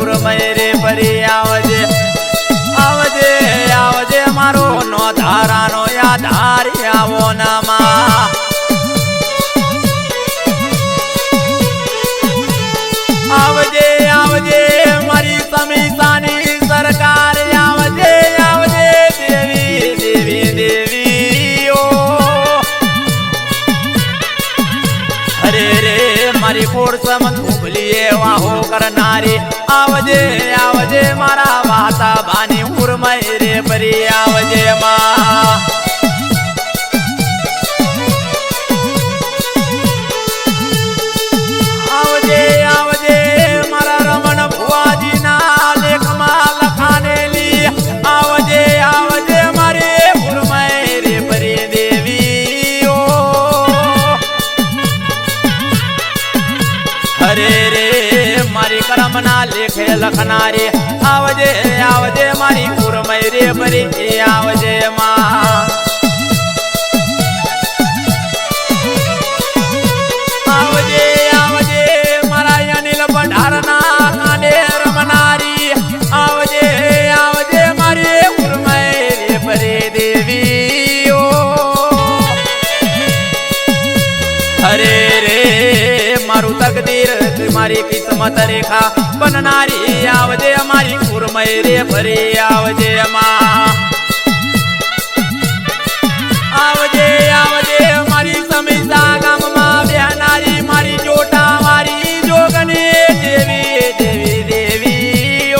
હુર રે પરી આવજે. આવજે આવજે મારો નો ધારાનો યાધારી આવો નામાં. આવજે આવજે મારી સમીસાની સરકાર, આવજે આવજે દેવી દેવી દેવી ઓ અરે રે, મારી કોરસમ ઉભલીએ વાહો કરનારી આવજે આવજે મારા વાતા બાની ઉર્મય રે પરી આવજે માં મારી લેખે લખનારી આવજે આવજે મારી ઉર્મય રે પરી આવજે માં દેવી ઓ અરે રે મારું તકદીર મારી કિસ્મત રેખા બનનારી આવજે મારી કુરમય રે, ભરી આવજે અમા. આવજે આવજે મારી સમીસા ગામમાં બેહનારી, મારી જોટા મારી જોગની દેવી દેવી દેવી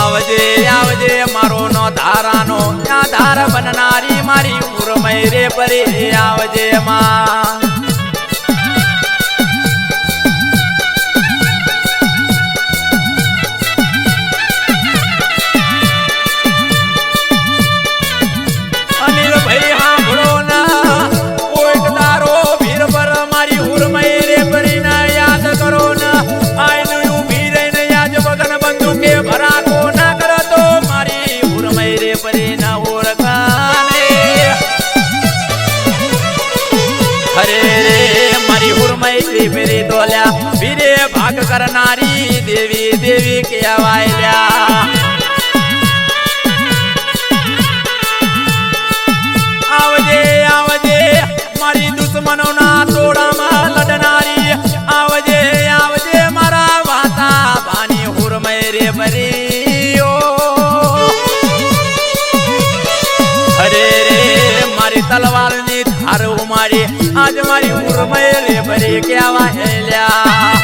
આવજે આવજે મારો નો ધારાનો આધાર બનનારી મારી કુરમય રે, ભરી આવજે માં કરનારી દેવી દેવી કહેવાય આવજે આવજે, મારી દુશ્મનોના તોડામાં લડનારી. આવજે આવજે, મારા વાતા પાણી હુરમય રે ભરી અરે રે, મારી તલવારની ધાર ઉમારી. આજ મારી ઉર્મય રે ભરી કેવા હેલ્યા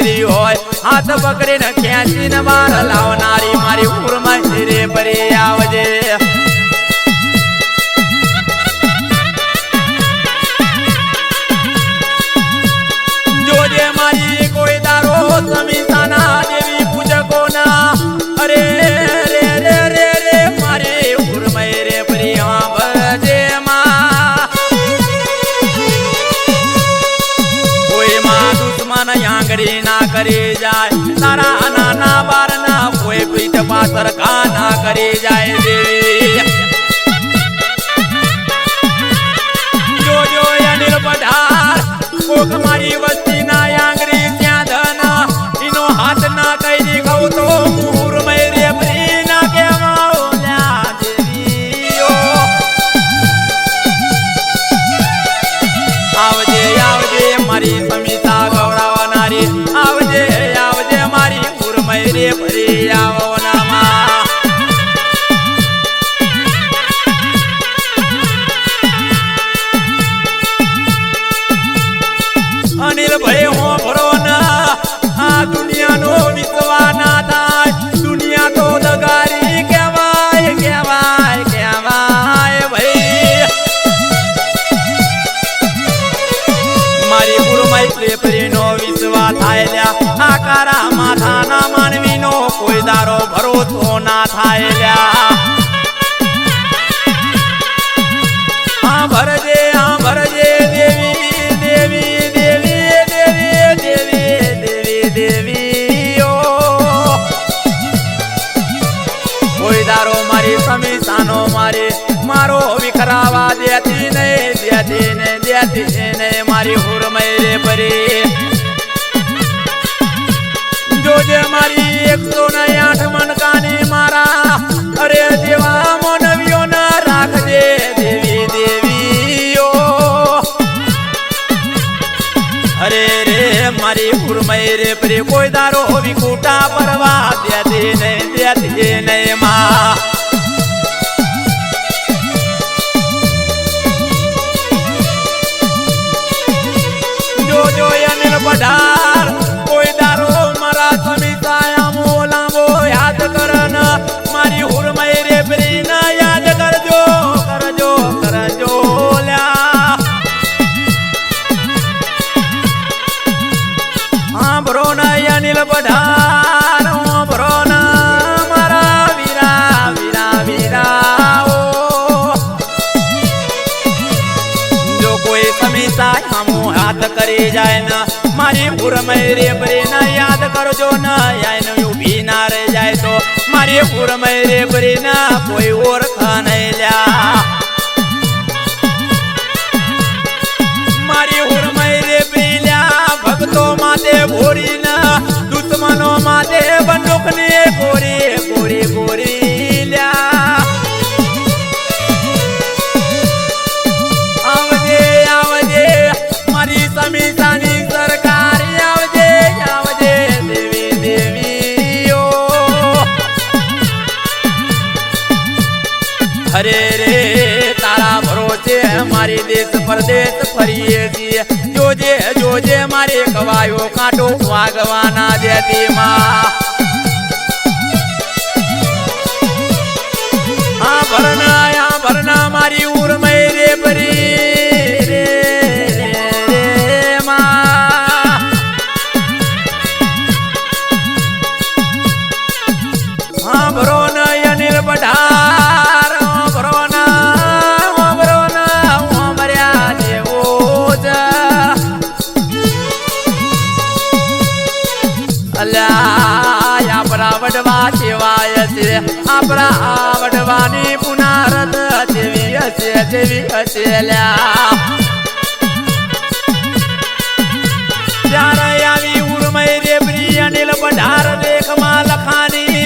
ઉતરી હોય હાથ પકડીને ખેંચીને બહાર લાવનારી મારી ઉર્મા રે ભરી આવજે. દુશ્મન આંગળી ના કરી જાય. તારા નાના બારના કોઈ પીઠ પાછળ કા ના કરી જાય દેવી જોજો અનિલ પઢાર, કોક મારી વસ્તી ના આંગળી ત્યાં ધન, એનો હાથ ના ગુરુ મૈત્રી પ્રેનો વિશ્વા થાયલ્યા આ કારા માથાના કોઈ દારો ભરોસો ના થાયલ્યા ભરજે હા ભરજે, દેવી દેવી દેવી દેવી દેવી દેવી દેવી ઓ કોઈ દારો મારી સમીસાનો મારે મારો વિખરાવા દેતી નહીં, દેતી ને દેતી ને મારી હુરમય રે પરી. જોજે મારી એકસો ને આઠ મનકાની મારા. અરે દેવા મનવીઓ ના રાખજે દેવી, દેવીઓ. અરે રે મારી હુરમય રે પરી, કોઈ દારો વિકુટા પરવા દેતી નહીં દેતી નહીં, માં. સાંભળો અનિલ પઢાર સાંભળો મારા વીરા વીરા વીરા જો કોઈ સમીતા હમું હાથ કરી જાય ના, મારી પુરમય રે બરે ના યાદ કરજો ને આઈને ઊભી ના રહી જાય તો, મારી પુરમય રે બરે ના કોઈ ઓળખા નહીં લ્યા. ભક્તો માતે ભોરી ના દુશ્મનો માતે પરદેશ ફરીએ છીએ. જોજે જોજે મારે કવાયો કાંટો વાગવાના જેતી માં આપણા આવડવાની વડવાની પુનારત જેવી હશે જેવી હશે ત્યારે આવી ઉર્મય રે પ્રિય અનિલ પઢાર દેખમાં લખાની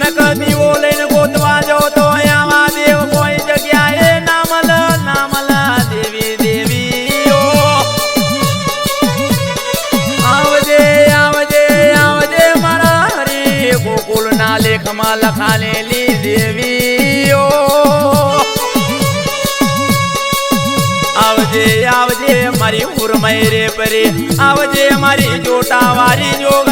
નકદીઓ લઈને ગોતવા જો તો આવા દેવ દેવી આવજે આવજે આવજે મારા હરી લેખમાં લખાલેલી મારી ઉર્મય રે પરે. આવજે મારી જોટા વારી જોગની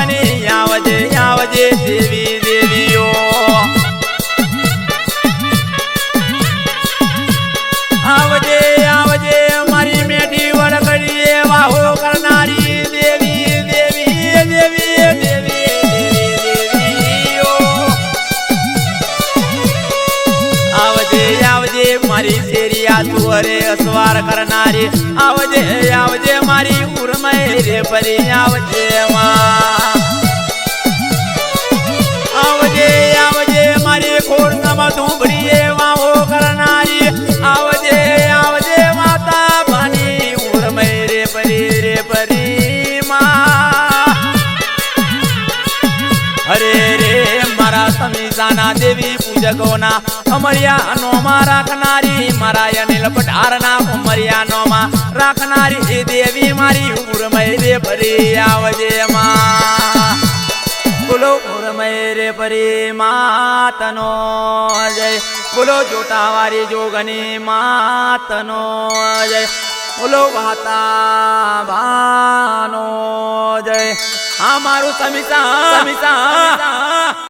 મારી શેરિયા તુઅરે અસવાર કરનારી. આવજે આવજે મારી ઉર્મય રે પરી આવજે આવજે આવજે મારી ખોડમાં ધૂંભડીએ વાહો કરનારી. દેવી અમરિયા નો માં રાખનારી મારા અનિલ પઢારના ઉમરિયા નોમાં રાખનારી એ દેવી મારી ઉર્મય રે ભરી આવજે માં. બોલો ઉર્મય રે ભરી માતનો જય. બોલો જોટાવારી જોગની માતનો જય. બોલો વાતા ભાનો જય. આ મારું સમિતા સમિતા